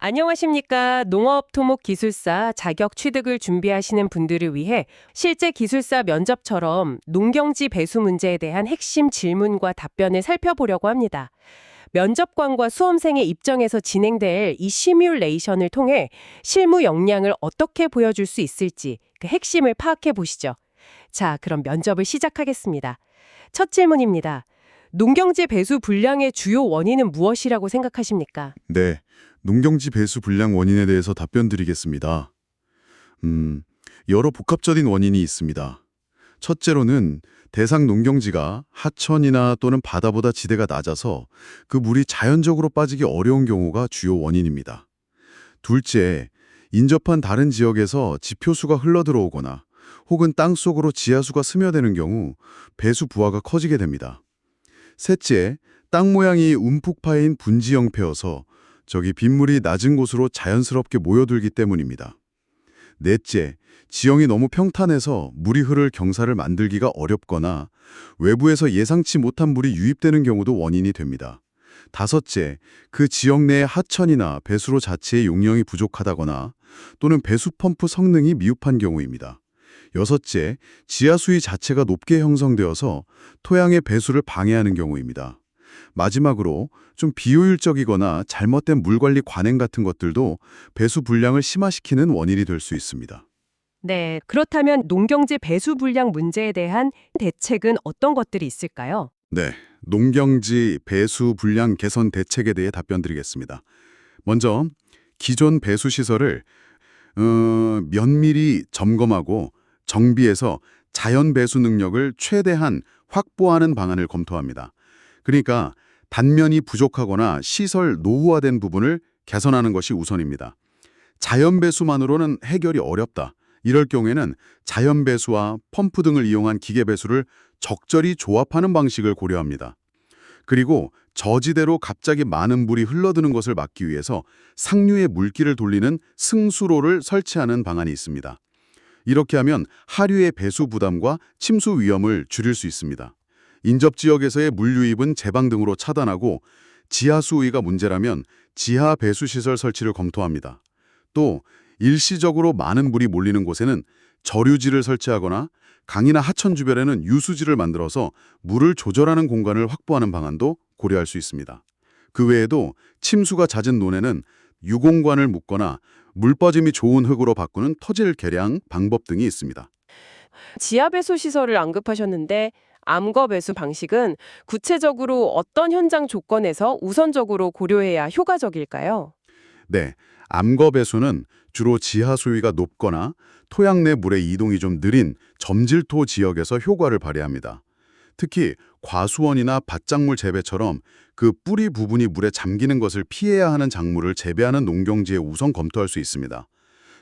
안녕하십니까. 농업 토목 기술사 자격 취득을 준비하시는 분들을 위해 실제 기술사 면접처럼 농경지 배수 문제에 대한 핵심 질문과 답변을 살펴보려고 합니다. 면접관과 수험생의 입장에서 진행될 이 시뮬레이션을 통해 실무 역량을 어떻게 보여줄 수 있을지 그 핵심을 파악해 보시죠. 자, 그럼 면접을 시작하겠습니다. 첫 질문입니다. 농경지 배수 불량의 주요 원인은 무엇이라고 생각하십니까? 네, 농경지 배수 불량 원인에 대해서 답변 드리겠습니다. 음, 여러 복합적인 원인이 있습니다. 첫째로는 대상 농경지가 하천이나 또는 바다보다 지대가 낮아서 그 물이 자연적으로 빠지기 어려운 경우가 주요 원인입니다. 둘째, 인접한 다른 지역에서 지표수가 흘러들어오거나 혹은 땅속으로 지하수가 스며드는 경우 배수 부하가 커지게 됩니다. 셋째, 땅 모양이 움푹 파인 분지 형태여서 저기 빗물이 낮은 곳으로 자연스럽게 모여들기 때문입니다. 넷째, 지형이 너무 평탄해서 물이 흐를 경사를 만들기가 어렵거나 외부에서 예상치 못한 물이 유입되는 경우도 원인이 됩니다. 다섯째, 그 지역 내의 하천이나 배수로 자체의 용량이 부족하다거나 또는 배수 펌프 성능이 미흡한 경우입니다. 여섯째, 지하수위 자체가 높게 형성되어서 토양의 배수를 방해하는 경우입니다. 마지막으로 좀 비효율적이거나 잘못된 물관리 관행 같은 것들도 배수 불량을 심화시키는 원인이 될 수 있습니다. 네, 그렇다면 농경지 배수 불량 문제에 대한 대책은 어떤 것들이 있을까요? 네, 농경지 배수 불량 개선 대책에 대해 답변드리겠습니다. 먼저 기존 배수 시설을 어, 면밀히 점검하고 정비해서 자연 배수 능력을 최대한 확보하는 방안을 검토합니다. 그러니까 단면이 부족하거나 시설 노후화된 부분을 개선하는 것이 우선입니다. 자연 배수만으로는 해결이 어렵다. 이럴 경우에는 자연 배수와 펌프 등을 이용한 기계 배수를 적절히 조합하는 방식을 고려합니다. 그리고 저지대로 갑자기 많은 물이 흘러드는 것을 막기 위해서 상류에 물길을 돌리는 승수로를 설치하는 방안이 있습니다. 이렇게 하면 하류의 배수 부담과 침수 위험을 줄일 수 있습니다. 인접 지역에서의 물 유입은 제방 등으로 차단하고 지하 수위가 문제라면 지하 배수 시설 설치를 검토합니다. 또 일시적으로 많은 물이 몰리는 곳에는 저류지를 설치하거나 강이나 하천 주변에는 유수지를 만들어서 물을 조절하는 공간을 확보하는 방안도 고려할 수 있습니다. 그 외에도 침수가 잦은 논에는 유공관을 묶거나 물 빠짐이 좋은 흙으로 바꾸는 터질 개량 방법 등이 있습니다. 지하 배수 시설을 언급하셨는데 암거 배수 방식은 구체적으로 어떤 현장 조건에서 우선적으로 고려해야 효과적일까요? 네, 암거 배수는 주로 지하 수위가 높거나 토양 내 물의 이동이 좀 느린 점질토 지역에서 효과를 발휘합니다. 특히 과수원이나 밭작물 재배처럼 그 뿌리 부분이 물에 잠기는 것을 피해야 하는 작물을 재배하는 농경지에 우선 검토할 수 있습니다.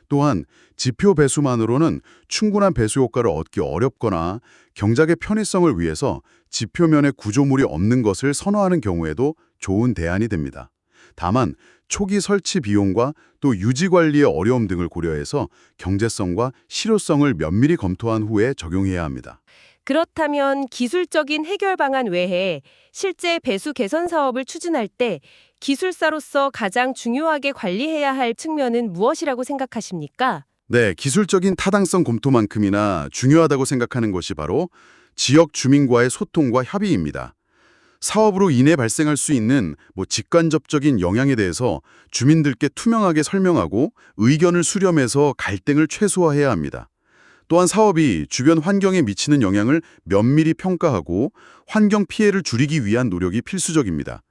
또한 지표 배수만으로는 충분한 배수 효과를 얻기 어렵거나 경작의 편의성을 위해서 지표면에 구조물이 없는 것을 선호하는 경우에도 좋은 대안이 됩니다. 다만 초기 설치 비용과 또 유지 관리의 어려움 등을 고려해서 경제성과 실효성을 면밀히 검토한 후에 적용해야 합니다. 그렇다면 기술적인 해결 방안 외에 실제 배수 개선 사업을 추진할 때 기술사로서 가장 중요하게 관리해야 할 측면은 무엇이라고 생각하십니까? 네, 기술적인 타당성 검토만큼이나 중요하다고 생각하는 것이 바로 지역 주민과의 소통과 협의입니다. 사업으로 인해 발생할 수 있는 뭐 직간접적인 영향에 대해서 주민들께 투명하게 설명하고 의견을 수렴해서 갈등을 최소화해야 합니다. 또한 사업이 주변 환경에 미치는 영향을 면밀히 평가하고 환경 피해를 줄이기 위한 노력이 필수적입니다.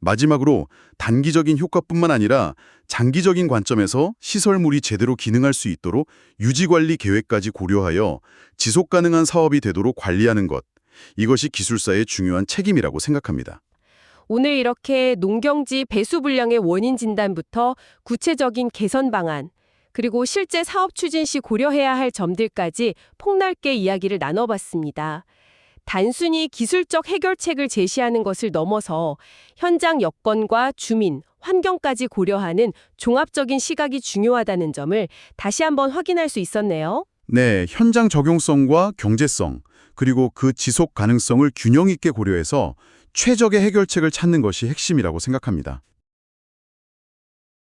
마지막으로 단기적인 효과뿐만 아니라 장기적인 관점에서 시설물이 제대로 기능할 수 있도록 유지관리 계획까지 고려하여 지속 가능한 사업이 되도록 관리하는 것. 이것이 기술사의 중요한 책임이라고 생각합니다. 오늘 이렇게 농경지 배수 불량의 원인 진단부터 구체적인 개선 방안, 그리고 실제 사업 추진 시 고려해야 할 점들까지 폭넓게 이야기를 나눠봤습니다. 단순히 기술적 해결책을 제시하는 것을 넘어서 현장 여건과 주민, 환경까지 고려하는 종합적인 시각이 중요하다는 점을 다시 한번 확인할 수 있었네요. 네, 현장 적용성과 경제성, 그리고 그 지속 가능성을 균형 있게 고려해서 최적의 해결책을 찾는 것이 핵심이라고 생각합니다.